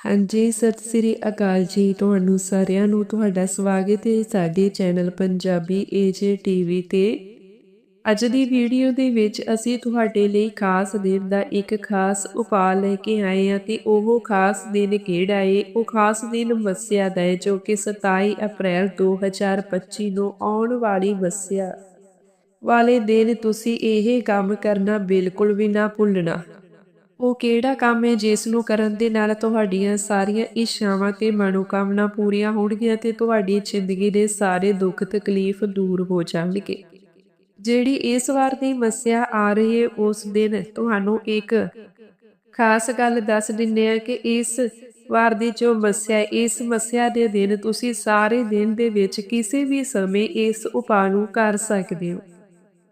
ਹਾਂਜੀ, ਸਤਿ ਸ੍ਰੀ ਅਕਾਲ ਜੀ। ਤੁਹਾਨੂੰ ਸਾਰਿਆਂ ਨੂੰ ਤੁਹਾਡਾ ਸਵਾਗਤ ਹੈ ਸਾਡੇ ਚੈਨਲ ਪੰਜਾਬੀ ਏਜੇ ਟੀਵੀ ਤੇ। ਅੱਜ ਦੀ ਵੀਡੀਓ ਦੇ ਵਿੱਚ ਅਸੀਂ ਤੁਹਾਡੇ ਲਈ ਖਾਸ ਦਿਨ ਦਾ ਇੱਕ ਖਾਸ ਉਪਾਅ ਲੈ ਕੇ ਆਏ ਹਾਂ ਤੇ ਉਹ ਖਾਸ ਦਿਨ ਕਿਹੜਾ ਏ? ਉਹ ਖਾਸ ਦਿਨ ਮੱਸਿਆ ਦਾ ਹੈ ਜੋ ਕਿ 27 ਅਪ੍ਰੈਲ 2025 ਨੂੰ ਆਉਣ ਵਾਲੀ ਮੱਸਿਆ ਵਾਲੇ ਦਿਨ ਤੁਸੀਂ ਇਹ ਕੰਮ ਕਰਨਾ ਬਿਲਕੁਲ ਵੀ ਨਾ ਭੁੱਲਣਾ। ਉਹ ਕਿਹੜਾ ਕੰਮ ਹੈ ਜਿਸ ਨੂੰ ਕਰਨ ਦੇ ਨਾਲ ਤੁਹਾਡੀਆਂ ਸਾਰੀਆਂ ਇੱਛਾਵਾਂ ਤੇ ਮਨੋਕਾਮਨਾ ਪੂਰੀਆਂ ਹੋਣਗੀਆਂ ਤੇ ਤੁਹਾਡੀ ਜ਼ਿੰਦਗੀ ਦੇ ਸਾਰੇ ਦੁੱਖ ਤਕਲੀਫ ਦੂਰ ਹੋ ਜਾਣਗੇ। ਜਿਹੜੀ ਇਸ ਵਾਰ ਦੀ ਮੱਸਿਆ ਆ ਰਹੀ ਹੈ, ਉਸ ਦਿਨ ਤੁਹਾਨੂੰ ਇੱਕ ਖਾਸ ਗੱਲ ਦੱਸ ਦਿੰਨੇ ਆ ਕਿ ਇਸ ਵਾਰ ਦੀ ਜੋ ਮੱਸਿਆ ਇਸ ਮੱਸਿਆ ਦੇ ਦਿਨ ਤੁਸੀਂ ਸਾਰੇ ਦਿਨ ਦੇ ਵਿੱਚ ਕਿਸੇ ਵੀ ਸਮੇਂ ਇਸ ਉਪਾਅ ਨੂੰ ਕਰ ਸਕਦੇ ਹੋ।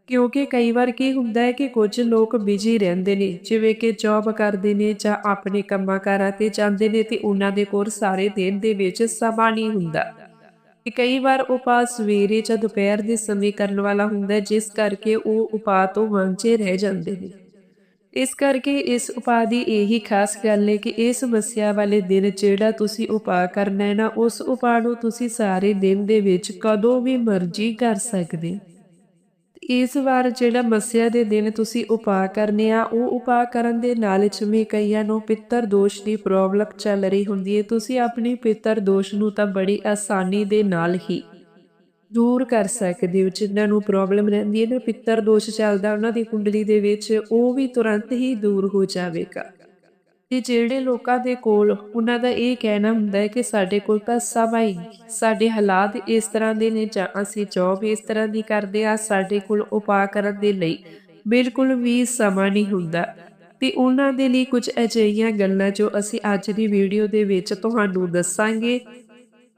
ਕਿਉਂਕਿ ਕਈ ਵਾਰ ਕੀ ਹੁੰਦਾ ਹੈ ਕਿ ਕੁਝ ਲੋਕ ਬਿਜ਼ੀ ਰਹਿੰਦੇ ਨੇ, ਜਿਵੇਂ ਕਿ ਜੌਬ ਕਰਦੇ ਨੇ ਜਾਂ ਆਪਣੇ ਕੰਮਾਂ ਕਾਰਾਂ ਤੇ ਜਾਂਦੇ ਨੇ ਤੇ ਉਹਨਾਂ ਦੇ ਕੋਲ ਸਾਰੇ ਦਿਨ ਦੇ ਵਿੱਚ ਸਮਾਂ ਨਹੀਂ ਹੁੰਦਾ। ਕਿ ਕਈ ਵਾਰ ਉਪਾਅ ਸਵੇਰੇ ਜਾਂ ਦੁਪਹਿਰ ਦੇ ਸਮੇਂ ਕਰਨ ਵਾਲਾ ਹੁੰਦਾ ਜਿਸ ਕਰਕੇ ਉਹ ਉਪਾਅ ਤੋਂ ਵਾਂਝੇ ਰਹਿ ਜਾਂਦੇ ਨੇ। ਇਸ ਕਰਕੇ ਇਸ ਉਪਾਅ ਦੀ ਇਹੀ ਖਾਸ ਗੱਲ ਹੈ ਕਿ ਇਸ ਸਮੱਸਿਆ ਵਾਲੇ ਦਿਨ ਜਿਹੜਾ ਤੁਸੀਂ ਉਪਾਅ ਕਰਨਾ ਹੈ ਨਾ, ਉਸ ਉਪਾਅ ਨੂੰ ਤੁਸੀਂ ਸਾਰੇ ਦਿਨ ਦੇ ਵਿੱਚ ਕਦੋਂ ਵੀ ਮਰਜ਼ੀ ਕਰ ਸਕਦੇ ਇਸ ਵਾਰ ਜਿਹੜਾ ਮੱਸਿਆ ਦੇ ਦਿਨ ਤੁਸੀਂ ਉਪਾਅ ਕਰਨੇ ਆ, ਉਹ ਉਪਾਅ ਕਰਨ ਦੇ ਨਾਲ ਜਿਵੇਂ ਕਈਆਂ ਨੂੰ ਪਿੱਤਰ ਦੋਸ਼ ਦੀ ਪ੍ਰੋਬਲਮ ਚੱਲ ਰਹੀ ਹੁੰਦੀ ਹੈ ਤੁਸੀਂ ਆਪਣੀ ਪਿੱਤਰ ਦੋਸ਼ ਨੂੰ ਤਾਂ ਬੜੀ ਆਸਾਨੀ ਦੇ ਨਾਲ ਹੀ ਦੂਰ ਕਰ ਸਕਦੇ ਹੋ, ਜਿਨ੍ਹਾਂ ਨੂੰ ਪ੍ਰੋਬਲਮ ਰਹਿੰਦੀ ਹੈ ਨਾ ਪਿੱਤਰ ਦੋਸ਼ ਚੱਲਦਾ ਉਹਨਾਂ ਦੀ ਕੁੰਡਲੀ ਦੇ ਵਿੱਚ, ਉਹ ਵੀ ਤੁਰੰਤ ਹੀ ਦੂਰ ਹੋ ਜਾਵੇਗਾ। ਤੇ ਜਿਹੜੇ ਲੋਕਾਂ ਦੇ ਕੋਲ ਉਹਨਾਂ ਦਾ ਇਹ ਕਹਿਣਾ ਹੁੰਦਾ ਹੈ ਕਿ ਸਾਡੇ ਕੋਲ ਤਾਂ ਸਮਾਂ ਹੀ ਸਾਡੇ ਹਾਲਾਤ ਇਸ ਤਰ੍ਹਾਂ ਦੇ ਨੇ ਜਾਂ ਅਸੀਂ ਜੌਬ ਇਸ ਤਰ੍ਹਾਂ ਦੀ ਕਰਦੇ ਆ ਸਾਡੇ ਕੋਲ ਉਪਾਅ ਕਰਨ ਦੇ ਲਈ ਬਿਲਕੁਲ ਵੀ ਸਮਾਂ ਨਹੀਂ ਹੁੰਦਾ। ਤੇ ਉਹਨਾਂ ਦੇ ਲਈ ਕੁਝ ਅਜਿਹੀਆਂ ਗੱਲਾਂ ਜੋ ਅਸੀਂ ਅੱਜ ਦੀ ਵੀਡੀਓ ਦੇ ਵਿੱਚ ਤੁਹਾਨੂੰ ਦੱਸਾਂਗੇ।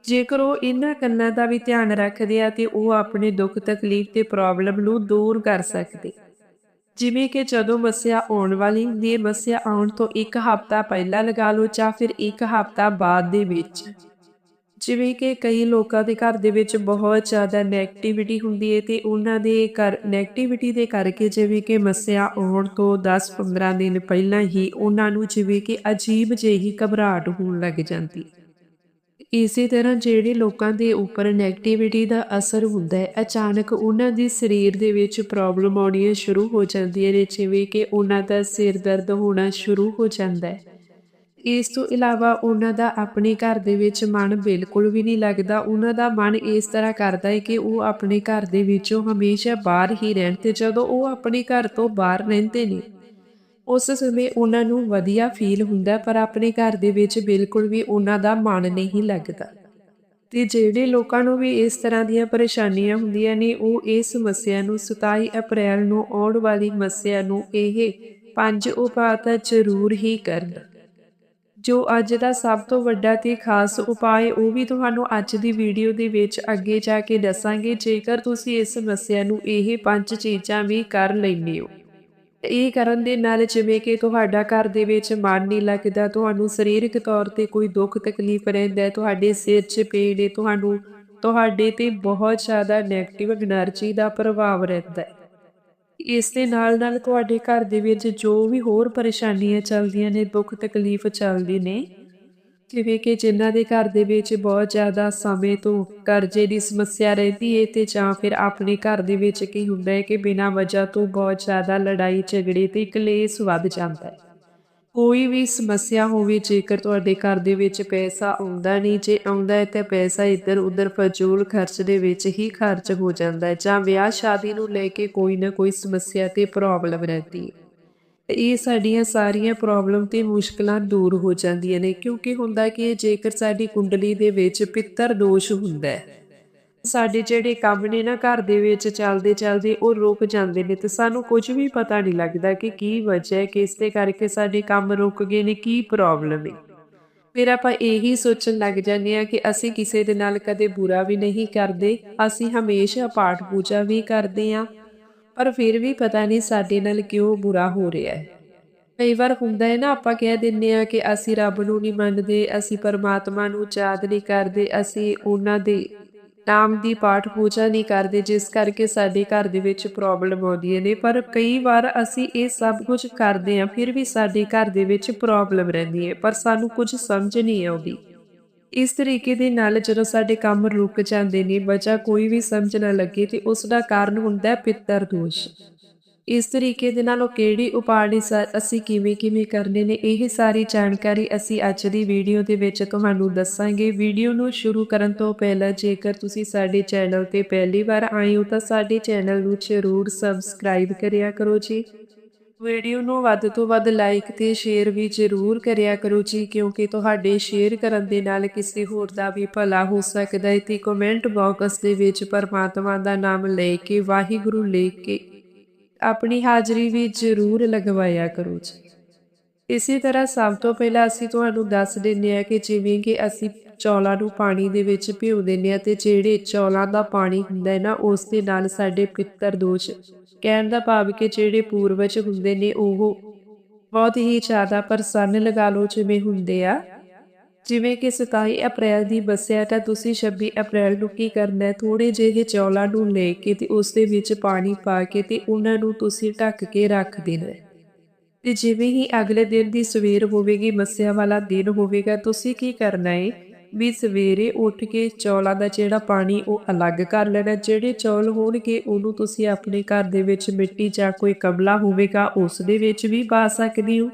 ਜੇਕਰ ਉਹ ਇਹਨਾਂ ਗੱਲਾਂ ਦਾ ਵੀ ਧਿਆਨ ਰੱਖਦੇ ਆ ਤੇ ਉਹ ਆਪਣੇ ਦੁੱਖ ਤਕਲੀਫ ਤੇ ਪ੍ਰੋਬਲਮ ਨੂੰ ਦੂਰ ਕਰ ਸਕਦੇ। ਜਿਵੇਂ ਕਿ ਜਦੋਂ ਮੱਸਿਆ ਆਉਣ ਵਾਲੀ ਹੁੰਦੀ ਹੈ ਮੱਸਿਆ ਆਉਣ ਤੋਂ ਇੱਕ ਹਫ਼ਤਾ ਪਹਿਲਾਂ ਲਗਾ ਲਓ ਜਾਂ ਫਿਰ ਇੱਕ ਹਫ਼ਤਾ ਬਾਅਦ ਦੇ ਵਿੱਚ। ਜਿਵੇਂ ਕਿ ਕਈ ਲੋਕਾਂ ਦੇ ਘਰ ਦੇ ਵਿੱਚ ਬਹੁਤ ਜ਼ਿਆਦਾ ਨੈਗੇਟਿਵਿਟੀ ਹੁੰਦੀ ਹੈ ਤੇ ਉਹਨਾਂ ਦੇ ਘਰ ਨੈਗੇਟਿਵਿਟੀ ਦੇ ਕਰਕੇ ਜਿਵੇਂ ਕਿ ਮੱਸਿਆ ਆਉਣ ਤੋਂ 10-15 ਦਿਨ ਪਹਿਲਾਂ ਹੀ ਉਹਨਾਂ ਨੂੰ ਜਿਵੇਂ ਕਿ ਅਜੀਬ ਜਿਹੀ ਘਬਰਾਹਟ ਹੋਣ ਲੱਗ ਜਾਂਦੀ ਇਸੇ ਤਰ੍ਹਾਂ ਜਿਹੜੇ ਲੋਕਾਂ ਦੇ ਉੱਪਰ 네ਗੇਟਿਵਿਟੀ ਦਾ ਅਸਰ ਹੁੰਦਾ ਹੈ, ਅਚਾਨਕ ਉਹਨਾਂ ਦੇ ਸਰੀਰ ਦੇ ਵਿੱਚ ਪ੍ਰੋਬਲਮ ਆਉਣੀਆਂ ਸ਼ੁਰੂ ਹੋ ਜਾਂਦੀਆਂ ਨੇ, ਜਿਵੇਂ ਕਿ ਉਹਨਾਂ ਦਾ ਸਿਰ ਦਰਦ ਹੋਣਾ ਸ਼ੁਰੂ ਹੋ ਜਾਂਦਾ ਹੈ। ਇਸ ਤੋਂ ਇਲਾਵਾ ਉਹਨਾਂ ਦਾ ਆਪਣੇ ਘਰ ਦੇ ਵਿੱਚ ਮਨ ਬਿਲਕੁਲ ਵੀ ਨਹੀਂ ਲੱਗਦਾ, ਉਹਨਾਂ ਦਾ ਮਨ ਇਸ ਤਰ੍ਹਾਂ ਕਰਦਾ ਹੈ ਕਿ ਉਹ ਆਪਣੇ ਘਰ ਦੇ ਵਿੱਚੋਂ ਹਮੇਸ਼ਾ ਬਾਹਰ ਹੀ ਰਹਿਣ ਤੇ ਜਦੋਂ ਉਹ ਆਪਣੇ ਘਰ ਤੋਂ ਬਾਹਰ ਰਹਿੰਦੇ ਨੇ ਉਸ ਸਮੇਂ ਉਹਨਾਂ ਨੂੰ ਵਧੀਆ ਫੀਲ ਹੁੰਦਾ, ਪਰ ਆਪਣੇ ਘਰ ਦੇ ਵਿੱਚ ਬਿਲਕੁਲ ਵੀ ਉਹਨਾਂ ਦਾ ਮਨ ਨਹੀਂ ਲੱਗਦਾ। ਤੇ ਜਿਹੜੇ ਲੋਕਾਂ ਨੂੰ ਵੀ ਇਸ ਤਰ੍ਹਾਂ ਦੀਆਂ ਪਰੇਸ਼ਾਨੀਆਂ ਹੁੰਦੀਆਂ ਨੇ, ਉਹ ਇਸ ਸਮੱਸਿਆ ਨੂੰ 27 ਅਪ੍ਰੈਲ ਨੂੰ ਆਉਣ ਵਾਲੀ ਮੱਸਿਆ ਨੂੰ ਇਹ ਪੰਜ ਉਪਾਅ ਤਾਂ ਜ਼ਰੂਰ ਹੀ ਕਰਨ। ਜੋ ਅੱਜ ਦਾ ਸਭ ਤੋਂ ਵੱਡਾ ਤੇ ਖਾਸ ਉਪਾਅ ਉਹ ਵੀ ਤੁਹਾਨੂੰ ਅੱਜ ਦੀ ਵੀਡੀਓ ਦੇ ਵਿੱਚ ਅੱਗੇ ਜਾ ਕੇ ਦੱਸਾਂਗੇ। ਜੇਕਰ ਤੁਸੀਂ ਇਸ ਸਮੱਸਿਆ ਨੂੰ ਇਹ ਪੰਜ ਚੀਜ਼ਾਂ ਵੀ ਕਰ ਲੈਂਦੇ ਹੋ। ਇਹ ਕਰਨ ਦੇ ਨਾਲ ਜਿਵੇਂ ਕਿ ਤੁਹਾਡਾ ਘਰ ਦੇ ਵਿੱਚ ਮਨ ਨਹੀਂ ਲੱਗਦਾ, ਤੁਹਾਨੂੰ ਸਰੀਰਕ ਤੌਰ ਤੇ ਕੋਈ ਦੁੱਖ ਤਕਲੀਫ ਰਹਿੰਦਾ ਹੈ ਤੁਹਾਡੇ ਸਿਰ 'ਚ ਪੀੜ ਹੈ ਤੁਹਾਨੂੰ, ਤੁਹਾਡੇ ਤੇ ਬਹੁਤ ਜ਼ਿਆਦਾ ਨੈਗੇਟਿਵ એનર્ਜੀ ਦਾ ਪ੍ਰਭਾਵ ਰਹਿੰਦਾ ਹੈ। ਇਸ ਦੇ ਨਾਲ ਨਾਲ ਤੁਹਾਡੇ ਘਰ ਦੇ ਵਿੱਚ ਜੋ ਵੀ ਹੋਰ ਪਰੇਸ਼ਾਨੀਆਂ ਚੱਲਦੀਆਂ ਨੇ, ਦੁੱਖ ਤਕਲੀਫ ਚੱਲਦੇ ਨੇ ਜਿਵੇਂ ਕਿ ਜਿਨ੍ਹਾਂ ਦੇ ਘਰ ਦੇ ਵਿੱਚ ਬਹੁਤ ਜ਼ਿਆਦਾ ਸਮੇਂ ਤੋਂ ਕਰਜ਼ੇ ਦੀ ਸਮੱਸਿਆ ਰਹਿੰਦੀ ਹੈ ਤੇ ਜਾਂ ਫਿਰ ਆਪਣੇ ਘਰ ਦੇ ਵਿੱਚ ਕੀ ਹੁੰਦਾ ਹੈ ਕਿ ਬਿਨਾਂ ਵਜ੍ਹਾ ਤੋਂ ਬਹੁਤ ਜ਼ਿਆਦਾ ਲੜਾਈ, ਝਗੜੇ ਤੇ ਕਲੇਸ਼ ਵੱਧ ਜਾਂਦਾ ਹੈ ਕੋਈ ਵੀ ਸਮੱਸਿਆ ਹੋਵੇ, ਜੇਕਰ ਤੁਹਾਡੇ ਘਰ ਦੇ ਵਿੱਚ ਪੈਸਾ ਆਉਂਦਾ ਨਹੀਂ, ਜੇ ਆਉਂਦਾ ਹੈ ਤਾਂ ਪੈਸਾ ਇੱਧਰ ਉੱਧਰ ਫਜ਼ੂਲ ਖਰਚ ਦੇ ਵਿੱਚ ਹੀ ਖਰਚ ਹੋ ਜਾਂਦਾ ਹੈ ਜਾਂ ਵਿਆਹ ਸ਼ਾਦੀ ਨੂੰ ਲੈ ਕੇ ਕੋਈ ਨਾ ਕੋਈ ਸਮੱਸਿਆ ਤੇ ਪ੍ਰੋਬਲਮ ਰਹਿੰਦੀ ਹੈ ਇਹ ਸਾਡੀਆਂ ਸਾਰੀਆਂ ਪ੍ਰੋਬਲਮ ਤੇ ਮੁਸ਼ਕਲਾਂ ਦੂਰ ਹੋ ਜਾਂਦੀਆਂ ਨੇ, ਕਿਉਂਕਿ ਹੁੰਦਾ ਕਿ ਜੇਕਰ ਸਾਡੀ ਕੁੰਡਲੀ ਦੇ ਵਿੱਚ ਪਿੱਤਰ ਦੋਸ਼ ਹੁੰਦਾ ਹੈ, ਸਾਡੇ ਜਿਹੜੇ ਕੰਮ ਨੇ ਨਾ ਘਰ ਦੇ ਵਿੱਚ ਚੱਲਦੇ ਚੱਲਦੇ ਉਹ ਰੁਕ ਜਾਂਦੇ ਨੇ ਤੇ ਸਾਨੂੰ ਕੁਝ ਵੀ ਪਤਾ ਨਹੀਂ ਲੱਗਦਾ ਕਿ ਕੀ ਵਜ੍ਹਾ ਹੈ, ਕਿਸ ਦੇ ਕਰਕੇ ਸਾਡੇ ਕੰਮ ਰੁਕ ਗਏ ਨੇ, ਕੀ ਪ੍ਰੋਬਲਮ ਹੈ। ਫਿਰ ਆਪਾਂ ਇਹੀ ਸੋਚਣ ਲੱਗ ਜਾਂਦੇ ਆ ਕਿ ਅਸੀਂ ਕਿਸੇ ਦੇ ਨਾਲ ਕਦੇ ਬੁਰਾ ਵੀ ਨਹੀਂ ਕਰਦੇ, ਅਸੀਂ ਹਮੇਸ਼ਾ ਪਾਠ ਪੂਜਾ ਵੀ ਕਰਦੇ ਆ ਪਰ ਫਿਰ ਵੀ ਪਤਾ ਨਹੀਂ ਸਾਡੇ ਨਾਲ ਕਿਉਂ ਬੁਰਾ ਹੋ ਰਿਹਾ ਹੈ। ਕਈ ਵਾਰ ਹੁੰਦਾ ਹੈ ਨਾ, ਆਪਾਂ ਕਹਿ ਦਿੰਨੇ ਆ ਕਿ ਅਸੀਂ ਰੱਬ ਨੂੰ ਨਹੀਂ ਮੰਨਦੇ, ਅਸੀਂ ਪਰਮਾਤਮਾ ਨੂੰ ਯਾਦ ਨਹੀਂ ਕਰਦੇ, ਅਸੀਂ ਉਹਨਾਂ ਦੇ ਨਾਮ ਦੀ ਪਾਠ ਪੂਜਾ ਨਹੀਂ ਕਰਦੇ, ਜਿਸ ਕਰਕੇ ਸਾਡੇ ਘਰ ਦੇ ਵਿੱਚ ਪ੍ਰੋਬਲਮ ਆਉਂਦੀਆਂ ਨੇ। ਪਰ ਕਈ ਵਾਰ ਅਸੀਂ ਇਹ ਸਭ ਕੁਝ ਕਰਦੇ ਹਾਂ, ਫਿਰ ਵੀ ਸਾਡੇ ਘਰ ਦੇ ਵਿੱਚ ਪ੍ਰੋਬਲਮ ਰਹਿੰਦੀ ਹੈ, ਪਰ ਸਾਨੂੰ ਕੁਝ ਸਮਝ ਨਹੀਂ ਆਉਂਦੀ। ਇਸ ਤਰੀਕੇ ਦੇ ਨਾਲ ਜਦੋਂ ਸਾਡੇ ਕੰਮ ਰੁਕ ਜਾਂਦੇ ਨੇ, ਵਜ੍ਹਾ ਕੋਈ ਵੀ ਸਮਝ ਨਾ ਲੱਗੇ ਤੇ ਉਸ ਦਾ ਕਾਰਨ ਹੁੰਦਾ ਹੈ ਪਿੱਤਰ ਦੋਸ਼। ਇਸ ਤਰੀਕੇ ਦੇ ਨਾਲ ਉਹ ਕਿਹੜੀ ਉਪਾਅ ਸ- ਅਸੀਂ ਕਿਵੇਂ ਕਿਵੇਂ ਕਰਨੇ ਨੇ, ਇਹ ਸਾਰੀ ਜਾਣਕਾਰੀ ਅਸੀਂ ਅੱਜ ਦੀ ਵੀਡੀਓ ਦੇ ਵਿੱਚ ਤੁਹਾਨੂੰ ਦੱਸਾਂਗੇ। ਵੀਡੀਓ ਨੂੰ ਸ਼ੁਰੂ ਕਰਨ ਤੋਂ ਪਹਿਲਾਂ ਜੇਕਰ ਤੁਸੀਂ ਸਾਡੇ ਚੈਨਲ ਤੇ ਪਹਿਲੀ ਵਾਰ ਆਏ ਹੋ ਤਾਂ ਸਾਡੇ ਚੈਨਲ ਨੂੰ ਜ਼ਰੂਰ ਸਬਸਕ੍ਰਾਈਬ ਕਰਿਆ ਕਰੋ ਜੀ। ਵੀਡੀਓ ਨੂੰ ਵੱਧ ਤੋਂ ਵੱਧ ਲਾਈਕ ਤੇ ਸ਼ੇਅਰ ਵੀ ਜ਼ਰੂਰ ਕਰਿਆ ਕਰੋ ਜੀ, ਕਿਉਂਕਿ ਤੁਹਾਡੇ ਸ਼ੇਅਰ ਕਰਨ ਦੇ ਨਾਲ ਕਿਸੇ ਹੋਰ ਦਾ ਵੀ ਭਲਾ ਹੋ ਸਕਦਾ ਹੈ ਤੇ ਕਮੈਂਟ ਬਾਕਸ ਦੇ ਵਿੱਚ ਪਰਮਾਤਮਾ ਦਾ ਨਾਮ ਲੈ ਕੇ, ਵਾਹਿਗੁਰੂ ਲਿਖ ਕੇ ਆਪਣੀ ਹਾਜ਼ਰੀ ਵੀ ਜ਼ਰੂਰ ਲਗਵਾਇਆ ਕਰੋ ਜੀ। ਇਸੇ ਤਰ੍ਹਾਂ ਸਭ ਤੋਂ ਪਹਿਲਾਂ ਅਸੀਂ ਤੁਹਾਨੂੰ ਦੱਸ ਦਿੰਦੇ ਹਾਂ ਕਿ ਜਿਵੇਂ ਕਿ ਅਸੀਂ ਚੌਲਾਂ ਨੂੰ ਪਾਣੀ ਦੇ ਵਿੱਚ ਭਿਓ ਦਿੰਦੇ ਹਾਂ ਤੇ ਜਿਹੜੇ ਚੌਲਾਂ ਦਾ ਪਾਣੀ ਹੁੰਦਾ ਹੈ ਨਾ, ਉਸ ਦੇ ਨਾਲ ਸਾਡੇ ਪਿੱਤਰ ਦੋਸ਼ ਕਹਿਣ ਦਾ ਭਾਵ ਕਿ ਜਿਹੜੇ ਪੂਰਵਜ ਹੁੰਦੇ ਨੇ, ਉਹ ਬਹੁਤ ਹੀ ਜ਼ਿਆਦਾ ਪ੍ਰਸੰਨ ਲਗਾ ਲਓ ਜਿਵੇਂ ਹੁੰਦੇ ਆ। ਜਿਵੇਂ ਕਿ 27 ਅਪ੍ਰੈਲ ਦੀ ਬੱਸਿਆ ਤਾਂ ਤੁਸੀਂ 26 ਅਪ੍ਰੈਲ ਨੂੰ ਕੀ ਕਰਨਾ ਹੈ? ਥੋੜੇ ਜਿਹੇ ਚੌਲਾਂ ਨੂੰ ਲੈ ਕੇ ਤੇ ਉਸ ਦੇ ਵਿੱਚ ਪਾਣੀ ਪਾ ਕੇ ਤੇ ਉਹਨਾਂ ਨੂੰ ਤੁਸੀਂ ਢੱਕ ਕੇ ਰੱਖ ਦੇਣਾ ਹੈ। ਤੇ ਜਿਵੇਂ ਹੀ ਅਗਲੇ ਦਿਨ ਦੀ ਸਵੇਰ ਹੋਵੇਗੀ, ਮੱਸਿਆ ਵਾਲਾ ਦਿਨ ਹੋਵੇਗਾ, ਤੁਸੀਂ ਕੀ ਕਰਨਾ ਹੈ? ਵੀ ਸਵੇਰੇ ਉੱਠ ਕੇ ਚੌਲਾਂ ਦਾ ਜਿਹੜਾ ਪਾਣੀ ਉਹ ਅਲੱਗ ਕਰ ਲੈਣਾ। ਜਿਹੜੇ ਚੌਲ ਹੋਣਗੇ, ਉਹਨੂੰ ਤੁਸੀਂ ਆਪਣੇ ਘਰ ਦੇ ਵਿੱਚ ਮਿੱਟੀ ਜਾਂ ਕੋਈ ਕਮਲਾ ਹੋਵੇਗਾ, ਉਸ ਦੇ ਵਿੱਚ ਵੀ ਪਾ ਸਕਦੇ ਹੋ।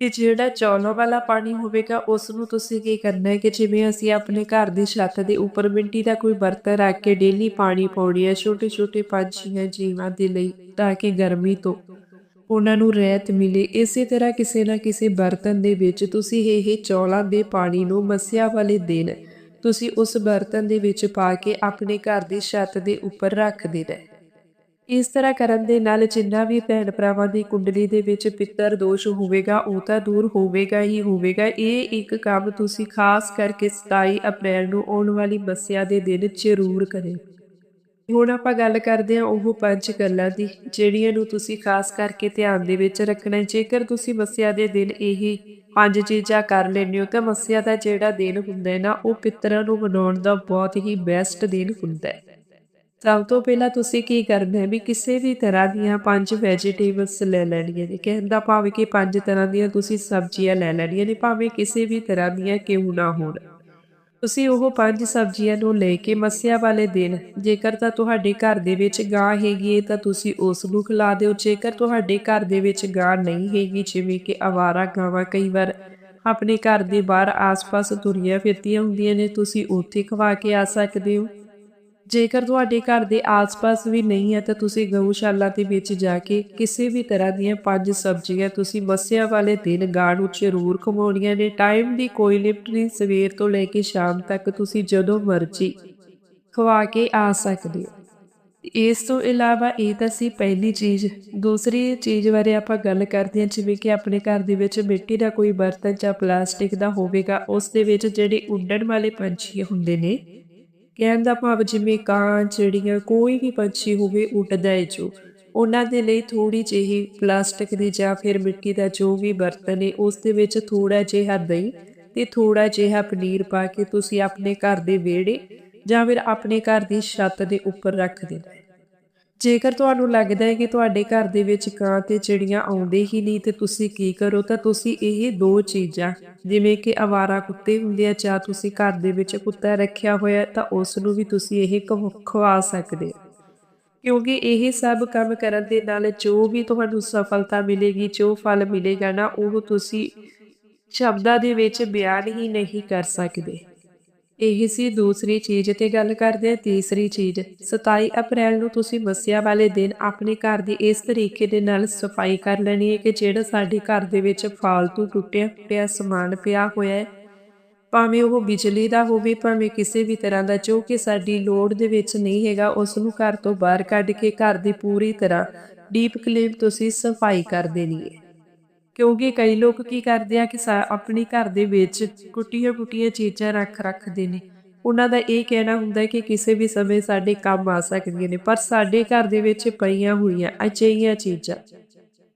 ਤੇ ਜਿਹੜਾ ਚੌਲਾਂ ਵਾਲਾ ਪਾਣੀ ਹੋਵੇਗਾ ਉਸ ਨੂੰ ਤੁਸੀਂ ਕੀ ਕਰਨਾ ਹੈ ਕਿ ਜਿਵੇਂ ਅਸੀਂ ਆਪਣੇ ਘਰ ਦੀ ਛੱਤ ਦੇ ਉੱਪਰ ਮਿੱਟੀ ਦਾ ਕੋਈ ਬਰਤਨ ਰੱਖ ਕੇ ਡੇਲੀ ਪਾਣੀ ਪਾਉਣੀ ਹੈ ਛੋਟੇ ਛੋਟੇ ਪੰਛੀਆਂ ਜੀਵਾਂ ਦੇ ਲਈ, ਤਾਂ ਕਿ ਗਰਮੀ ਤੋਂ ਉਹਨਾਂ ਨੂੰ ਰਹਿਤ ਮਿਲੇ। ਇਸੇ ਤਰ੍ਹਾਂ ਕਿਸੇ ਨਾ ਕਿਸੇ ਬਰਤਨ ਦੇ ਵਿੱਚ ਤੁਸੀਂ ਇਹ ਚੌਲਾਂ ਦੇ ਪਾਣੀ ਨੂੰ ਮੱਸਿਆ ਵਾਲੇ ਦਿਨ ਤੁਸੀਂ ਉਸ ਬਰਤਨ ਦੇ ਵਿੱਚ ਪਾ ਕੇ ਆਪਣੇ ਘਰ ਦੀ ਛੱਤ ਦੇ ਉੱਪਰ ਰੱਖ ਦੇਣਾ ਇਸ ਤਰ੍ਹਾਂ ਕਰਨ ਦੇ ਨਾਲ ਜਿੰਨਾ ਵੀ ਭੈਣ ਭਰਾਵਾਂ ਦੀ ਕੁੰਡਲੀ ਦੇ ਵਿੱਚ ਪਿੱਤਰ ਦੋਸ਼ ਹੋਵੇਗਾ, ਉਹ ਤਾਂ ਦੂਰ ਹੋਵੇਗਾ ਹੀ ਹੋਵੇਗਾ। ਇਹ ਇੱਕ ਕੰਮ ਤੁਸੀਂ ਖਾਸ ਕਰਕੇ 27 ਅਪ੍ਰੈਲ ਨੂੰ ਆਉਣ ਵਾਲੀ ਮੱਸਿਆ ਦੇ ਦਿਨ ਜ਼ਰੂਰ ਕਰਿਓ। ਹੁਣ ਆਪਾਂ ਗੱਲ ਕਰਦੇ ਹਾਂ ਉਹ ਪੰਜ ਗੱਲਾਂ ਦੀ, ਜਿਹੜੀਆਂ ਨੂੰ ਤੁਸੀਂ ਖਾਸ ਕਰਕੇ ਧਿਆਨ ਦੇ ਵਿੱਚ ਰੱਖਣਾ ਜੇਕਰ ਤੁਸੀਂ ਮੱਸਿਆ ਦੇ ਦਿਨ ਇਹ ਪੰਜ ਚੀਜ਼ਾਂ ਕਰ ਲੈਂਦੇ ਹੋ, ਤਾਂ ਮੱਸਿਆ ਦਾ ਜਿਹੜਾ ਦਿਨ ਹੁੰਦਾ ਹੈ ਨਾ, ਉਹ ਪਿੱਤਰਾਂ ਨੂੰ ਮਨਾਉਣ ਦਾ ਬਹੁਤ ਹੀ ਬੈਸਟ ਦਿਨ ਹੁੰਦਾ ਹੈ। ਸਭ ਤੋਂ ਪਹਿਲਾਂ ਤੁਸੀਂ ਕੀ ਕਰਨਾ ਹੈ ਵੀ ਕਿਸੇ ਵੀ ਤਰ੍ਹਾਂ ਦੀਆਂ ਪੰਜ ਵੈਜੀਟੇਬਲਸ ਲੈ ਲੈਣੀਆਂ ਨੇ। ਕਹਿੰਦਾ ਭਾਵੇਂ ਕਿ ਪੰਜ ਤਰ੍ਹਾਂ ਦੀਆਂ ਤੁਸੀਂ ਸਬਜ਼ੀਆਂ ਲੈ ਲੈਣੀਆਂ ਨੇ, ਭਾਵੇਂ ਕਿਸੇ ਵੀ ਤਰ੍ਹਾਂ ਦੀਆਂ ਕਿਉਂ ਨਾ ਹੋਣ। ਤੁਸੀਂ ਉਹ ਪੰਜ ਸਬਜ਼ੀਆਂ ਨੂੰ ਲੈ ਕੇ ਮੱਸਿਆ ਵਾਲੇ ਦਿਨ, ਜੇਕਰ ਤਾਂ ਤੁਹਾਡੇ ਘਰ ਦੇ ਵਿੱਚ ਗਾਂ ਹੈਗੀ ਹੈ ਤਾਂ ਤੁਸੀਂ ਉਸ ਨੂੰ ਖਿਲਾ ਦਿਓ। ਜੇਕਰ ਤੁਹਾਡੇ ਘਰ ਦੇ ਵਿੱਚ ਗਾਂ ਨਹੀਂ ਹੈਗੀ, ਜਿਵੇਂ ਕਿ ਆਵਾਰਾ ਗਾਵਾਂ ਕਈ ਵਾਰ ਆਪਣੇ ਘਰ ਦੇ ਬਾਹਰ ਆਸ-ਪਾਸ ਤੁਰੀਆਂ ਫਿਰਦੀਆਂ ਹੁੰਦੀਆਂ ਨੇ, ਤੁਸੀਂ ਉੱਥੇ ਖਵਾ ਕੇ ਆ ਸਕਦੇ ਹੋ। ਜੇਕਰ ਤੁਹਾਡੇ ਘਰ ਦੇ ਆਸ-ਪਾਸ ਵੀ ਨਹੀਂ ਹੈ ਤਾਂ ਤੁਸੀਂ ਗਊਸ਼ਾਲਾ ਦੇ ਵਿੱਚ ਜਾ ਕੇ ਕਿਸੇ ਵੀ ਤਰ੍ਹਾਂ ਦੀਆਂ ਪੰਜ ਸਬਜ਼ੀਆਂ ਤੁਸੀਂ ਮੱਸਿਆ ਵਾਲੇ ਦਿਨ ਗਾਂ ਨੂੰ ਜ਼ਰੂਰ ਖਵਾਉਣੀਆਂ ਨੇ। ਟਾਈਮ ਦੀ ਕੋਈ ਲਿਮਟ ਨਹੀਂ, ਸਵੇਰ ਤੋਂ ਲੈ ਕੇ ਸ਼ਾਮ ਤੱਕ ਤੁਸੀਂ ਜਦੋਂ ਮਰਜ਼ੀ ਖਵਾ ਕੇ ਆ ਸਕਦੇ ਹੋ। ਇਸ ਤੋਂ ਇਲਾਵਾ ਇਹ ਤਾਂ ਸੀ ਪਹਿਲੀ ਚੀਜ਼। ਦੂਸਰੀ ਚੀਜ਼ ਬਾਰੇ ਆਪਾਂ ਗੱਲ ਕਰਦੇ ਹਾਂ, ਜਿਵੇਂ ਕਿ ਆਪਣੇ ਘਰ ਦੇ ਵਿੱਚ ਮਿੱਟੀ ਦਾ ਕੋਈ ਬਰਤਨ ਜਾਂ ਪਲਾਸਟਿਕ ਦਾ ਹੋਵੇਗਾ, ਉਸ ਦੇ ਵਿੱਚ ਜਿਹੜੇ ਉੱਡਣ ਵਾਲੇ ਪੰਛੀ ਹੁੰਦੇ ਨੇ ਕਹਿਣ ਦਾ ਭਾਵ ਜਿਵੇਂ ਕਾਂ ਚਿੜੀਆਂ ਕੋਈ ਵੀ ਪੰਛੀ ਹੋਵੇ ਉੱਡਦਾ ਹੈ ਜੋ। ਉਹਨਾਂ ਦੇ ਲਈ ਥੋੜੀ ਜਿਹੀ ਪਲਾਸਟਿਕ ਦੀ ਜਾਂ ਫਿਰ ਮਿੱਟੀ ਦਾ ਜੋ ਵੀ ਬਰਤਨ ਹੈ ਉਸ ਦੇ ਵਿੱਚ ਥੋੜਾ ਜਿਹਾ ਦਹੀਂ ਤੇ ਥੋੜਾ ਜਿਹਾ ਪਨੀਰ ਪਾ ਕੇ ਤੁਸੀਂ ਆਪਣੇ ਘਰ ਦੇ ਵਿਹੜੇ ਜਾਂ ਫਿਰ ਆਪਣੇ ਘਰ ਦੀ ਛੱਤ ਦੇ ਉੱਪਰ ਰੱਖ ਦੇਣਾ ਜੇਕਰ ਤੁਹਾਨੂੰ ਲੱਗਦਾ ਹੈ ਕਿ ਤੁਹਾਡੇ ਘਰ ਦੇ ਵਿੱਚ ਕਾਂ ਤੇ ਚਿੜੀਆਂ ਆਉਂਦੇ ਹੀ ਨਹੀਂ, ਤੇ ਤੁਸੀਂ ਕੀ ਕਰੋ? ਤਾਂ ਤੁਸੀਂ ਇਹ ਦੋ ਚੀਜ਼ਾਂ, ਜਿਵੇਂ ਕਿ ਆਵਾਰਾ ਕੁੱਤੇ ਹੁੰਦੇ ਆ ਜਾਂ ਤੁਸੀਂ ਘਰ ਦੇ ਵਿੱਚ ਕੁੱਤਾ ਰੱਖਿਆ ਹੋਇਆ, ਤਾਂ ਉਸ ਨੂੰ ਵੀ ਤੁਸੀਂ ਇਹ ਖਵਾ ਸਕਦੇ ਕਿਉਂਕਿ ਇਹ ਸਭ ਕੰਮ ਕਰਨ ਦੇ ਨਾਲ ਜੋ ਵੀ ਤੁਹਾਨੂੰ ਸਫਲਤਾ ਮਿਲੇਗੀ, ਜੋ ਫਲ ਮਿਲੇਗਾ ਨਾ, ਉਹ ਤੁਸੀਂ ਸ਼ਬਦਾਂ ਦੇ ਵਿੱਚ ਬਿਆਨ ਹੀ ਨਹੀਂ ਕਰ ਸਕਦੇ। ਇਹ ਸੀ ਦੂਸਰੀ ਚੀਜ਼ ਤੇ ਗੱਲ ਕਰਦੇ ਹਾਂ ਤੀਸਰੀ ਚੀਜ਼। 27 ਅਪ੍ਰੈਲ ਨੂੰ ਤੁਸੀਂ ਮੱਸਿਆ ਵਾਲੇ ਦਿਨ ਆਪਣੇ ਘਰ ਦੀ ਇਸ ਤਰੀਕੇ ਦੇ ਨਾਲ ਸਫ਼ਾਈ ਕਰ ਲੈਣੀ ਹੈ ਕਿ ਜਿਹੜਾ ਸਾਡੇ ਘਰ ਦੇ ਵਿੱਚ ਫਾਲਤੂ ਟੁੱਟਿਆ ਪਿਆ ਸਮਾਨ ਪਿਆ ਹੋਇਆ ਹੈ, ਭਾਵੇਂ ਉਹ ਬਿਜਲੀ ਦਾ ਹੋਵੇ, ਭਾਵੇਂ ਕਿਸੇ ਵੀ ਤਰ੍ਹਾਂ ਦਾ, ਜੋ ਕਿ ਸਾਡੀ ਲੋੜ ਦੇ ਵਿੱਚ ਨਹੀਂ ਹੈਗਾ ਉਸ ਨੂੰ ਘਰ ਤੋਂ ਬਾਹਰ ਕੱਢ ਕੇ ਘਰ ਦੀ ਪੂਰੀ ਤਰ੍ਹਾਂ ਡੀਪ ਕਲੀਨ ਤੁਸੀਂ ਸਫ਼ਾਈ ਕਰ ਦੇਣੀ ਹੈ। ਕਿਉਂਕਿ ਕਈ ਲੋਕ ਕੀ ਕਰਦੇ ਆ ਕਿ ਆਪਣੀ ਘਰ ਦੇ ਵਿੱਚ ਟੁੱਟੀਆਂ-ਟੁੱਟੀਆਂ ਚੀਜ਼ਾਂ ਰੱਖ ਰੱਖਦੇ ਨੇ। ਉਹਨਾਂ ਦਾ ਇਹ ਕਹਿਣਾ ਹੁੰਦਾ ਹੈ ਕਿ ਕਿਸੇ ਵੀ ਸਮੇਂ ਸਾਡੇ ਕੰਮ ਆ ਸਕਦੀਆਂ ਨੇ, ਪਰ ਸਾਡੇ ਘਰ ਦੇ ਵਿੱਚ ਪਈਆਂ ਹੋਈਆਂ ਅਜਿਹੀਆਂ ਚੀਜ਼ਾਂ,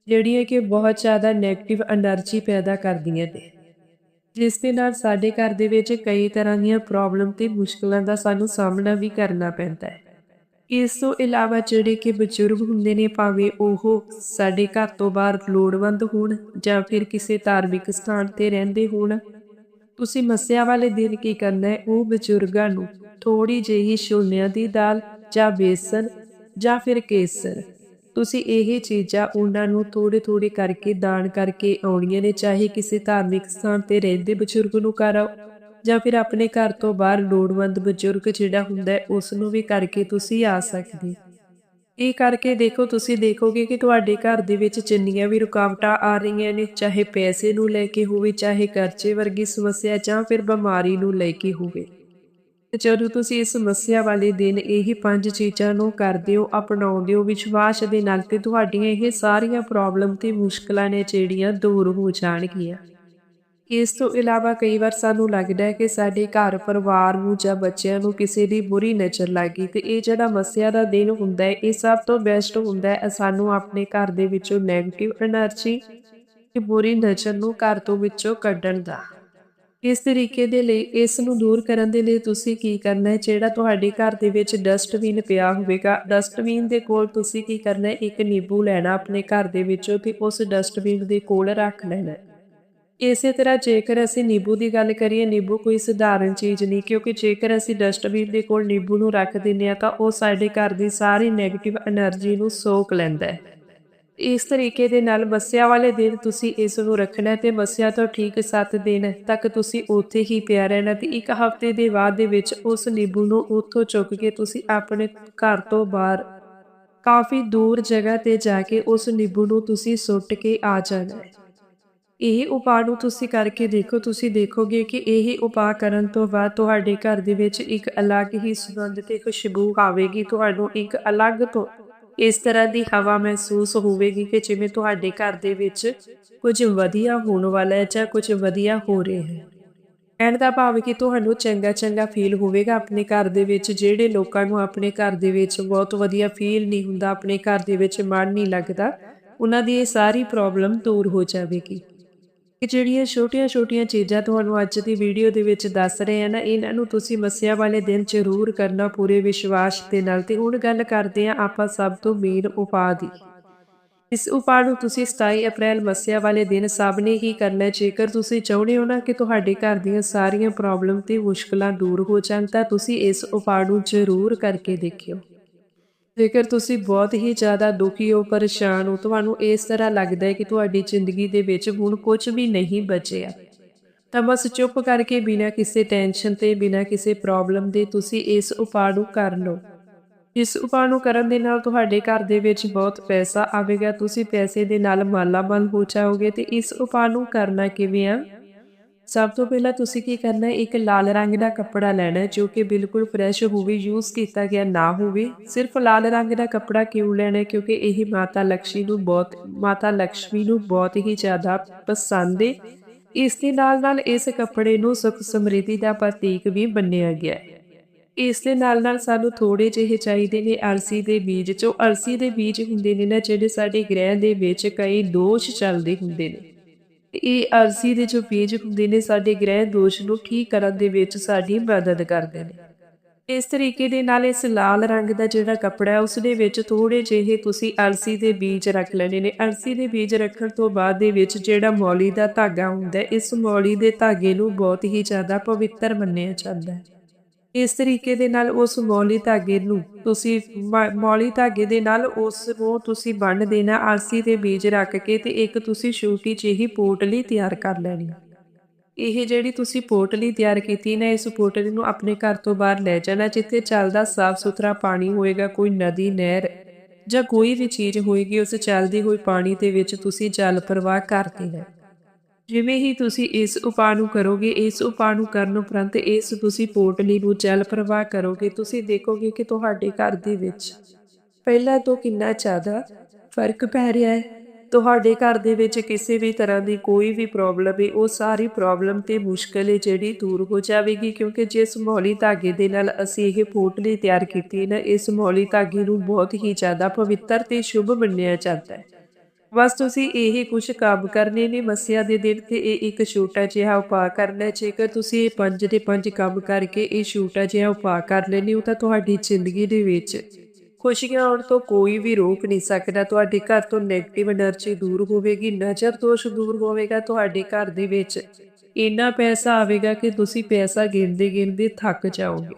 ਜਿਹੜੀਆਂ ਕਿ ਬਹੁਤ ਜ਼ਿਆਦਾ ਨੈਗੇਟਿਵ એનર્ਜੀ ਪੈਦਾ ਕਰਦੀਆਂ ਨੇ। ਜਿਸ ਦੇ ਨਾਲ ਸਾਡੇ ਘਰ ਦੇ ਵਿੱਚ ਕਈ ਤਰ੍ਹਾਂ ਦੀਆਂ ਪ੍ਰੋਬਲਮ ਤੇ ਮੁਸ਼ਕਲਾਂ ਦਾ ਸਾਨੂੰ ਸਾਹਮਣਾ ਵੀ ਕਰਨਾ ਪੈਂਦਾ ਹੈ। ਇਸ ਤੋਂ ਇਲਾਵਾ ਜਿਹੜੇ ਕਿ ਬਜ਼ੁਰਗ ਹੁੰਦੇ ਨੇ ਭਾਵੇਂ ਉਹ ਸਾਡੇ ਘਰ ਤੋਂ ਬਾਹਰ ਲੋੜਵੰਦ ਹੋਣ ਜਾਂ ਫਿਰ ਕਿਸੇ ਧਾਰਮਿਕ ਸਥਾਨ ਤੇ ਰਹਿੰਦੇ ਹੋਣ, ਤੁਸੀਂ ਮੱਸਿਆ ਵਾਲੇ ਦਿਨ ਕੀ ਕਰਨਾ ਹੈ? ਉਹ ਬਜ਼ੁਰਗਾਂ ਨੂੰ ਥੋੜੀ ਜਿਹੀ ਛੋਲਿਆਂ ਦੀ ਦਾਲ ਜਾਂ ਬੇਸਨ ਜਾਂ ਫਿਰ ਕੇਸਰ। ਤੁਸੀਂ ਇਹ ਚੀਜ਼ਾਂ ਉਹਨਾਂ ਨੂੰ ਥੋੜੇ ਥੋੜੇ ਕਰਕੇ ਦਾਨ ਕਰਕੇ ਆਉਣੀਆਂ ਨੇ, ਚਾਹੇ ਕਿਸੇ ਧਾਰਮਿਕ ਸਥਾਨ ਤੇ ਰਹਿੰਦੇ ਬਜ਼ੁਰਗ ਨੂੰ ਕਰਾਓ ਜਾਂ ਫਿਰ ਆਪਣੇ ਘਰ ਤੋਂ ਬਾਹਰ ਲੋੜਵੰਦ ਬਜ਼ੁਰਗ ਜਿਹੜਾ ਹੁੰਦਾ ਹੈ ਉਸ ਨੂੰ ਵੀ ਕਰਕੇ ਤੁਸੀਂ ਆ ਸਕਦੇ ਇਹ ਕਰਕੇ ਦੇਖੋ, ਤੁਸੀਂ ਦੇਖੋਗੇ ਕਿ ਤੁਹਾਡੇ ਘਰ ਦੇ ਵਿੱਚ ਜਿੰਨੀਆਂ ਵੀ ਰੁਕਾਵਟਾਂ ਆ ਰਹੀਆਂ ਨੇ, ਚਾਹੇ ਪੈਸੇ ਨੂੰ ਲੈ ਕੇ ਹੋਵੇ, ਚਾਹੇ ਕਰਜ਼ੇ ਵਰਗੀ ਸਮੱਸਿਆ ਜਾਂ ਫਿਰ ਬਿਮਾਰੀ ਨੂੰ ਲੈ ਕੇ ਹੋਵੇ। ਜਦੋਂ ਤੁਸੀਂ ਇਸ ਸਮੱਸਿਆ ਵਾਲੇ ਦਿਨ ਇਹ ਪੰਜ ਚੀਜ਼ਾਂ ਨੂੰ ਕਰਦੇ ਹੋ, ਅਪਣਾਉਂਦੇ ਹੋ, ਵਿਸ਼ਵਾਸ ਦੇ ਨਾਲ ਤੇ ਤੁਹਾਡੀਆਂ ਇਹ ਸਾਰੀਆਂ ਪ੍ਰੋਬਲਮ ਤੇ ਮੁਸ਼ਕਲਾਂ ਨੇ ਜਿਹੜੀਆਂ ਦੂਰ ਹੋ ਜਾਣਗੀਆਂ। ਇਸ ਤੋਂ ਇਲਾਵਾ ਕਈ ਵਾਰ ਸਾਨੂੰ ਲੱਗਦਾ ਹੈ ਕਿ ਸਾਡੇ ਘਰ ਪਰਿਵਾਰ ਨੂੰ ਜਾਂ ਬੱਚਿਆਂ ਨੂੰ ਕਿਸੇ ਦੀ ਬੁਰੀ ਨਜ਼ਰ ਲੱਗੀ ਤੇ ਇਹ ਜਿਹੜਾ ਮਸਿਆ ਦਾ ਦਿਨ ਹੁੰਦਾ ਹੈ, ਇਹ ਸਭ ਤੋਂ ਬੈਸਟ ਹੁੰਦਾ ਹੈ। ਸਾਨੂੰ ਆਪਣੇ ਘਰ ਦੇ ਵਿੱਚੋਂ ਨੈਗੇਟਿਵ એનર્ਜੀ ਤੇ ਬੁਰੀ ਨਜ਼ਰ ਨੂੰ ਘਰ ਤੋਂ ਵਿੱਚੋਂ ਕੱਢਣ ਦਾ। ਇਸ ਤਰੀਕੇ ਦੇ ਲਈ, ਇਸ ਨੂੰ ਦੂਰ ਕਰਨ ਦੇ ਲਈ ਤੁਸੀਂ ਕੀ ਕਰਨਾ ਹੈ? ਜਿਹੜਾ ਤੁਹਾਡੇ ਘਰ ਦੇ ਵਿੱਚ ਡਸਟਬਿਨ ਪਿਆ ਹੋਵੇਗਾ ਡਸਟਬਿਨ ਦੇ ਕੋਲ ਤੁਸੀਂ ਕੀ ਕਰਨਾ ਹੈ? ਇੱਕ ਨਿੰਬੂ ਲੈਣਾ ਆਪਣੇ ਘਰ ਦੇ ਵਿੱਚੋਂ ਤੇ ਉਸ ਡਸਟਬਿਨ ਦੇ ਕੋਲ ਰੱਖ ਲੈਣਾ ਇਸੇ ਤਰ੍ਹਾਂ ਜੇਕਰ ਅਸੀਂ ਨਿੰਬੂ ਦੀ ਗੱਲ ਕਰੀਏ, ਨਿੰਬੂ ਕੋਈ ਸਧਾਰਨ ਚੀਜ਼ ਨਹੀਂ, ਕਿਉਂਕਿ ਜੇਕਰ ਅਸੀਂ ਡਸਟਬਿਨ ਦੇ ਕੋਲ ਨਿੰਬੂ ਨੂੰ ਰੱਖ ਦਿੰਨੇ ਆ ਤਾਂ ਉਹ ਸਾਡੇ ਘਰ ਦੀ ਸਾਰੀ 네ਗੇਟਿਵ એનર્ਜੀ ਨੂੰ ਸੋਕ ਲੈਂਦਾ ਹੈ। ਇਸ ਤਰੀਕੇ ਦੇ ਨਾਲ ਮੱਸਿਆ ਵਾਲੇ ਦਿਨ ਤੁਸੀਂ ਇਸ ਨੂੰ ਰੱਖਣਾ ਤੇ ਮੱਸਿਆ ਤੋਂ ਠੀਕ 7 ਦਿਨ ਤੱਕ ਤੁਸੀਂ ਉੱਥੇ ਹੀ ਪਿਆ ਰਹਿਣਾ ਤੇ ਇੱਕ ਹਫ਼ਤੇ ਦੇ ਬਾਅਦ ਦੇ ਵਿੱਚ ਉਸ ਨਿੰਬੂ ਨੂੰ ਉੱਥੋਂ ਚੁੱਕ ਕੇ ਤੁਸੀਂ ਆਪਣੇ ਘਰ ਤੋਂ ਬਾਹਰ ਕਾਫੀ ਦੂਰ ਜਗ੍ਹਾ ਤੇ ਜਾ ਕੇ ਉਸ ਨਿੰਬੂ ਨੂੰ ਤੁਸੀਂ ਸੁੱਟ ਕੇ ਆ ਜਾਣਾ ਇਹ ਉਪਾਅ ਨੂੰ ਤੁਸੀਂ ਕਰਕੇ ਦੇਖੋ, ਤੁਸੀਂ ਦੇਖੋਗੇ ਕਿ ਇਹ ਉਪਾਅ ਕਰਨ ਤੋਂ ਬਾਅਦ ਤੁਹਾਡੇ ਘਰ ਦੇ ਵਿੱਚ ਇੱਕ ਅਲੱਗ ਹੀ ਸੁਗੰਧ ਤੇ ਖੁਸ਼ਬੂ ਆਵੇਗੀ, ਤੁਹਾਨੂੰ ਇੱਕ ਅਲੱਗ ਤੋਂ ਇਸ ਤਰ੍ਹਾਂ ਦੀ ਹਵਾ ਮਹਿਸੂਸ ਹੋਵੇਗੀ ਕਿ ਜਿਵੇਂ ਤੁਹਾਡੇ ਘਰ ਦੇ ਵਿੱਚ ਕੁਝ ਵਧੀਆ ਹੋਣ ਵਾਲਾ ਹੈ ਜਾਂ ਕੁਝ ਵਧੀਆ ਹੋ ਰਿਹਾ ਹੈ। ਐਂਡ ਦਾ ਭਾਵ ਕਿ ਤੁਹਾਨੂੰ ਚੰਗਾ ਚੰਗਾ ਫੀਲ ਹੋਵੇਗਾ ਆਪਣੇ ਘਰ ਦੇ ਵਿੱਚ, ਜਿਹੜੇ ਲੋਕਾਂ ਨੂੰ ਆਪਣੇ ਘਰ ਦੇ ਵਿੱਚ ਬਹੁਤ ਵਧੀਆ ਫੀਲ ਨਹੀਂ ਹੁੰਦਾ, ਆਪਣੇ ਘਰ ਦੇ ਵਿੱਚ ਮਨ ਨਹੀਂ ਲੱਗਦਾ, ਉਹਨਾਂ ਦੀ ਇਹ ਸਾਰੀ ਪ੍ਰੋਬਲਮ ਦੂਰ ਹੋ ਜਾਵੇਗੀ। ਕਿ ਜਿਹੜੀਆਂ ਛੋਟੀਆਂ-ਛੋਟੀਆਂ ਚੀਜ਼ਾਂ ਤੁਹਾਨੂੰ ਅੱਜ ਦੀ ਵੀਡੀਓ ਦੇ ਵਿੱਚ ਦੱਸ ਰਹੇ ਆ ਨਾ, ਇਹਨਾਂ ਨੂੰ ਤੁਸੀਂ ਮੱਸਿਆ ਵਾਲੇ ਦਿਨ ਜ਼ਰੂਰ ਕਰਨਾ ਪੂਰੇ ਵਿਸ਼ਵਾਸ ਦੇ ਨਾਲ ਤੇ ਹੁਣ ਗੱਲ ਕਰਦੇ ਆ ਆਪਾਂ ਸਭ ਤੋਂ ਮੇਨ ਉਪਾਅ ਦੀ। ਇਸ ਉਪਾਅ ਨੂੰ ਤੁਸੀਂ 27 ਅਪ੍ਰੈਲ ਮੱਸਿਆ ਵਾਲੇ ਦਿਨ ਸਭ ਨੇ ਹੀ ਕਰਨਾ, ਜੇਕਰ ਤੁਸੀਂ ਚਾਹੁੰਦੇ ਹੋ ਨਾ ਕਿ ਤੁਹਾਡੇ ਘਰ ਦੀਆਂ ਸਾਰੀਆਂ ਪ੍ਰੋਬਲਮ ਤੇ ਮੁਸ਼ਕਲਾਂ ਦੂਰ ਹੋ ਜਾਣ ਤਾਂ ਤੁਸੀਂ ਇਸ ਉਪਾਅ ਨੂੰ ਜ਼ਰੂਰ ਕਰਕੇ ਦੇਖਿਓ। ਜੇਕਰ ਤੁਸੀਂ ਬਹੁਤ ਹੀ ਜ਼ਿਆਦਾ ਦੁਖੀ ਹੋ, ਪਰੇਸ਼ਾਨ ਹੋ, ਤੁਹਾਨੂੰ ਇਸ ਤਰ੍ਹਾਂ ਲੱਗਦਾ ਹੈ ਕਿ ਤੁਹਾਡੀ ਜ਼ਿੰਦਗੀ ਦੇ ਵਿੱਚ ਹੁਣ ਕੁਝ ਵੀ ਨਹੀਂ ਬਚਿਆ। ਤਾਂ ਬਸ ਚੁੱਪ ਕਰਕੇ ਬਿਨਾਂ ਕਿਸੇ ਟੈਨਸ਼ਨ ਤੇ, ਬਿਨਾਂ ਕਿਸੇ ਪ੍ਰੋਬਲਮ ਦੇ ਤੁਸੀਂ ਇਸ ਉਪਾਅ ਨੂੰ ਕਰ ਲਓ। ਇਸ ਉਪਾਅ ਨੂੰ ਕਰਨ ਦੇ ਨਾਲ ਤੁਹਾਡੇ ਘਰ ਦੇ ਵਿੱਚ ਬਹੁਤ ਪੈਸਾ ਆਵੇਗਾ, ਤੁਸੀਂ ਪੈਸੇ ਦੇ ਨਾਲ ਮਾਲਾਮਾਲ ਹੋ ਜਾਓਗੇ ਤੇ ਇਸ ਉਪਾਅ ਨੂੰ ਕਰਨਾ ਕਿਵੇਂ ਆ? ਸਭ ਤੋਂ ਪਹਿਲਾਂ ਤੁਸੀਂ ਕੀ ਕਰਨਾ ਹੈ ਇੱਕ ਲਾਲ ਰੰਗ ਦਾ ਕੱਪੜਾ ਲੈਣਾ ਹੈ, ਜੋ ਕਿ ਬਿਲਕੁਲ ਫਰੈਸ਼ ਹੋਵੇ ਯੂਜ਼ ਕੀਤਾ ਗਿਆ ਨਾ ਹੋਵੇ। ਸਿਰਫ ਲਾਲ ਰੰਗ ਦਾ ਕੱਪੜਾ ਕਿਉਂ ਲੈਣਾ ਹੈ? ਕਿਉਂਕਿ ਇਹ ਮਾਤਾ ਲక్ష్ਮੀ ਨੂੰ ਬਹੁਤ, ਮਾਤਾ ਲక్ష్ਮੀ ਨੂੰ ਬਹੁਤ ਹੀ ਜ਼ਿਆਦਾ ਪਸੰਦ ਹੈ ਇਸ ਦੇ ਨਾਲ ਨਾਲ ਇਸ ਕੱਪੜੇ ਨੂੰ ਸੁਖ ਸਮ੍ਰਿਤੀ ਦਾ ਪ੍ਰਤੀਕ ਵੀ ਬੰਨਿਆ ਗਿਆ ਹੈ। ਇਸ ਦੇ ਨਾਲ ਨਾਲ ਸਾਨੂੰ ਥੋੜੇ ਜਿਹੇ ਚਾਹੀਦੇ ਨੇ ਅਲਸੀ ਦੇ ਬੀਜ, ਜੋ ਅਲਸੀ ਦੇ ਬੀਜ ਹੁੰਦੇ ਨੇ ਨਾ, ਜਿਹੜੇ ਸਾਡੇ ਗ੍ਰਹਿ ਦੇ ਵਿੱਚ ਕਈ ਦੋਸ਼ ਚੱਲਦੇ ਹੁੰਦੇ ਨੇ। ਇਹ ਅਰਜ਼ੀ ਦੇ ਜੋ ਬੀਜ ਹੁੰਦੇ ਨੇ, ਸਾਡੇ ਗ੍ਰਹਿ ਦੋਸ਼ ਨੂੰ ਠੀਕ ਕਰਨ ਦੇ ਵਿੱਚ ਸਾਡੀ ਮਦਦ ਕਰਦੇ ਨੇ। ਇਸ ਤਰੀਕੇ ਦੇ ਨਾਲ ਇਸ ਲਾਲ ਰੰਗ ਦਾ ਜਿਹੜਾ ਕੱਪੜਾ ਹੈ ਉਸ ਦੇ ਵਿੱਚ ਥੋੜੇ ਜਿਹੇ ਤੁਸੀਂ ਅਲਸੀ ਦੇ ਬੀਜ ਰੱਖ ਲੈਣੇ ਨੇ। ਅਲਸੀ ਦੇ ਬੀਜ ਰੱਖਣ ਤੋਂ ਬਾਅਦ ਦੇ ਵਿੱਚ ਜਿਹੜਾ ਮੌਲੀ ਦਾ ਧਾਗਾ ਹੁੰਦਾ ਇਸ ਮੌਲੀ ਦੇ ਧਾਗੇ ਨੂੰ ਬਹੁਤ ਹੀ ਜ਼ਿਆਦਾ ਪਵਿੱਤਰ ਮੰਨਿਆ ਜਾਂਦਾ ਹੈ। ਇਸ ਤਰੀਕੇ ਦੇ ਨਾਲ ਉਸ ਮੌਲੀ ਧਾਗੇ ਨੂੰ ਤੁਸੀਂ ਮੌਲੀ ਧਾਗੇ ਦੇ ਨਾਲ ਉਸ ਨੂੰ ਤੁਸੀਂ ਬੰਨ ਦੇਣਾ, ਆਲਸੀ ਦੇ ਬੀਜ ਰੱਖ ਕੇ ਤੇ ਇੱਕ ਤੁਸੀਂ ਛੋਟੀ ਜਿਹੀ ਪੋਟਲੀ ਤਿਆਰ ਕਰ ਲੈਣੀ। ਇਹ ਜਿਹੜੀ ਤੁਸੀਂ ਪੋਟਲੀ ਤਿਆਰ ਕੀਤੀ ਨਾ, ਇਸ ਪੋਟਲੀ ਨੂੰ ਆਪਣੇ ਘਰ ਤੋਂ ਬਾਹਰ ਲੈ ਜਾਣਾ, ਜਿੱਥੇ ਚੱਲਦਾ ਸਾਫ਼ ਸੁਥਰਾ ਪਾਣੀ ਹੋਏਗਾ, ਕੋਈ ਨਦੀ, ਨਹਿਰ ਜਾਂ ਕੋਈ ਵੀ ਚੀਜ਼ ਹੋਏਗੀ, ਉਸ ਚੱਲਦੀ ਹੋਈ ਪਾਣੀ ਦੇ ਵਿੱਚ ਤੁਸੀਂ ਜਲ ਪ੍ਰਵਾਹ ਕਰ ਦੇਣਾ ਜਿਵੇਂ ਹੀ ਤੁਸੀਂ ਇਸ ਉਪਾਅ ਨੂੰ ਕਰੋਗੇ, ਇਸ ਉਪਾਅ ਨੂੰ ਕਰਨ ਉਪਰੰਤ ਇਸ ਤੁਸੀਂ ਪੋਟਲੀ ਨੂੰ ਜਲ ਪ੍ਰਵਾਹ ਕਰੋਗੇ। ਤੁਸੀਂ ਦੇਖੋਗੇ ਕਿ ਤੁਹਾਡੇ ਘਰ ਦੇ ਵਿੱਚ ਪਹਿਲਾਂ ਤੋਂ ਕਿੰਨਾ ਜ਼ਿਆਦਾ ਫ਼ਰਕ ਪੈ ਰਿਹਾ ਹੈ। ਤੁਹਾਡੇ ਘਰ ਦੇ ਵਿੱਚ ਕਿਸੇ ਵੀ ਤਰ੍ਹਾਂ ਦੀ ਕੋਈ ਵੀ ਪ੍ਰੋਬਲਮ ਹੈ, ਉਹ ਸਾਰੀ ਪ੍ਰੋਬਲਮ ਤੇ ਮੁਸ਼ਕਲ ਹੈ ਜਿਹੜੀ ਦੂਰ ਹੋ ਜਾਵੇਗੀ। ਕਿਉਂਕਿ ਜਿਸ ਮੌਲੀ ਧਾਗੇ ਦੇ ਨਾਲ ਅਸੀਂ ਇਹ ਪੋਟਲੀ ਤਿਆਰ ਕੀਤੀ ਹੈ ਨਾ, ਇਸ ਮੌਲੀ ਧਾਗੇ ਨੂੰ ਬਹੁਤ ਹੀ ਜ਼ਿਆਦਾ ਪਵਿੱਤਰ ਤੇ ਸ਼ੁਭ ਮੰਨਿਆ ਜਾਂਦਾ ਹੈ। ਬਸ ਤੁਸੀਂ ਇਹੀ ਕੁਝ ਕੰਮ ਕਰਨੇ ਨੇ, ਮਸਿਆ ਦੇ ਦਿਨ ਤੇ ਇਹ ਇੱਕ ਛੋਟਾ ਜਿਹਾ ਉਪਾਅ ਕਰਨਾ ਜੇਕਰ ਤੁਸੀਂ ਇਹ ਪੰਜ ਦੇ ਪੰਜ ਕੰਮ ਕਰਕੇ ਇਹ ਛੋਟਾ ਜਿਹਾ ਉਪਾਅ ਕਰ ਲੈਣੇ ਹੋ ਤਾਂ ਤੁਹਾਡੀ ਜ਼ਿੰਦਗੀ ਦੇ ਵਿੱਚ ਖੁਸ਼ੀਆਂ ਆਉਣ ਤੋਂ ਕੋਈ ਵੀ ਰੋਕ ਨਹੀਂ ਸਕਦਾ, ਤੁਹਾਡੇ ਘਰ ਤੋਂ ਨੈਗੇਟਿਵ એનર્ਜੀ ਦੂਰ ਹੋਵੇਗੀ, ਨਜ਼ਰ ਦੋਸ਼ ਦੂਰ ਹੋਵੇਗਾ, ਤੁਹਾਡੇ ਘਰ ਦੇ ਵਿੱਚ ਇੰਨਾ ਪੈਸਾ ਆਵੇਗਾ ਕਿ ਤੁਸੀਂ ਪੈਸਾ ਗਿਣਦੇ ਗਿਣਦੇ ਥੱਕ ਜਾਓਗੇ।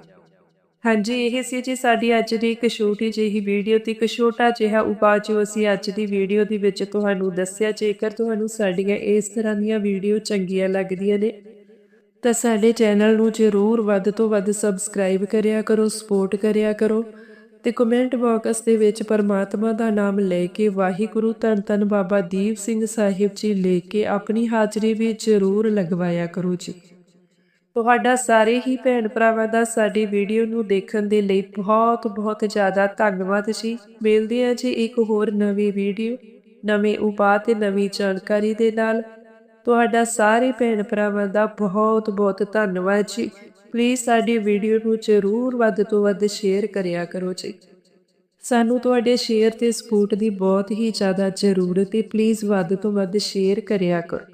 ਹਾਂਜੀ, ਇਹ ਸੀ ਜੀ ਸਾਡੀ ਅੱਜ ਦੀ ਇੱਕ ਛੋਟੀ ਜਿਹੀ ਵੀਡੀਓ ਤੇ ਇੱਕ ਛੋਟਾ ਜਿਹਾ ਉਪਾਅ ਜੋ ਅਸੀਂ ਅੱਜ ਦੀ ਵੀਡੀਓ ਦੇ ਵਿੱਚ ਤੁਹਾਨੂੰ ਦੱਸਿਆ, ਜੇਕਰ ਤੁਹਾਨੂੰ ਸਾਡੀਆਂ ਇਸ ਤਰ੍ਹਾਂ ਦੀਆਂ ਵੀਡੀਓ ਚੰਗੀਆਂ ਲੱਗਦੀਆਂ ਨੇ, ਤਾਂ ਸਾਡੇ ਚੈਨਲ ਨੂੰ ਜ਼ਰੂਰ ਵੱਧ ਤੋਂ ਵੱਧ ਸਬਸਕ੍ਰਾਈਬ ਕਰਿਆ ਕਰੋ, ਸਪੋਰਟ ਕਰਿਆ ਕਰੋ ਤੇ ਕਮੈਂਟ ਬਾਕਸ ਦੇ ਵਿੱਚ ਪਰਮਾਤਮਾ ਦਾ ਨਾਮ ਲੈ ਕੇ ਵਾਹਿਗੁਰੂ ਧੰਨ ਧੰਨ ਬਾਬਾ ਦੀਪ ਸਿੰਘ ਸਾਹਿਬ ਜੀ ਲੈ ਕੇ ਆਪਣੀ ਹਾਜ਼ਰੀ ਵੀ ਜ਼ਰੂਰ ਲਗਵਾਇਆ ਕਰੋ ਜੀ। ਤੁਹਾਡਾ ਸਾਰੇ ਹੀ ਭੈਣ ਭਰਾਵਾਂ ਦਾ ਸਾਡੀ ਵੀਡੀਓ ਨੂੰ ਦੇਖਣ ਦੇ ਲਈ ਬਹੁਤ ਬਹੁਤ ਜ਼ਿਆਦਾ ਧੰਨਵਾਦ ਜੀ। ਮਿਲਦੇ ਹਾਂ ਜੀ ਇੱਕ ਹੋਰ ਨਵੀਂ ਵੀਡੀਓ, ਨਵੇਂ ਉਪਾਅ ਤੇ ਨਵੀਂ ਜਾਣਕਾਰੀ ਦੇ ਨਾਲ। ਤੁਹਾਡਾ ਸਾਰੇ ਭੈਣ ਭਰਾਵਾਂ ਦਾ ਬਹੁਤ ਬਹੁਤ ਧੰਨਵਾਦ ਜੀ। ਪਲੀਜ਼ ਸਾਡੀ ਵੀਡੀਓ ਨੂੰ ਜ਼ਰੂਰ ਵੱਧ ਤੋਂ ਵੱਧ ਸ਼ੇਅਰ ਕਰਿਆ ਕਰੋ ਜੀ। ਸਾਨੂੰ ਤੁਹਾਡੇ ਸ਼ੇਅਰ ਤੇ ਸਪੋਰਟ ਦੀ ਬਹੁਤ ਹੀ ਜ਼ਿਆਦਾ ਜ਼ਰੂਰਤ ਹੈ ਪਲੀਜ਼ ਵੱਧ ਤੋਂ ਵੱਧ ਸ਼ੇਅਰ ਕਰਿਆ ਕਰੋ।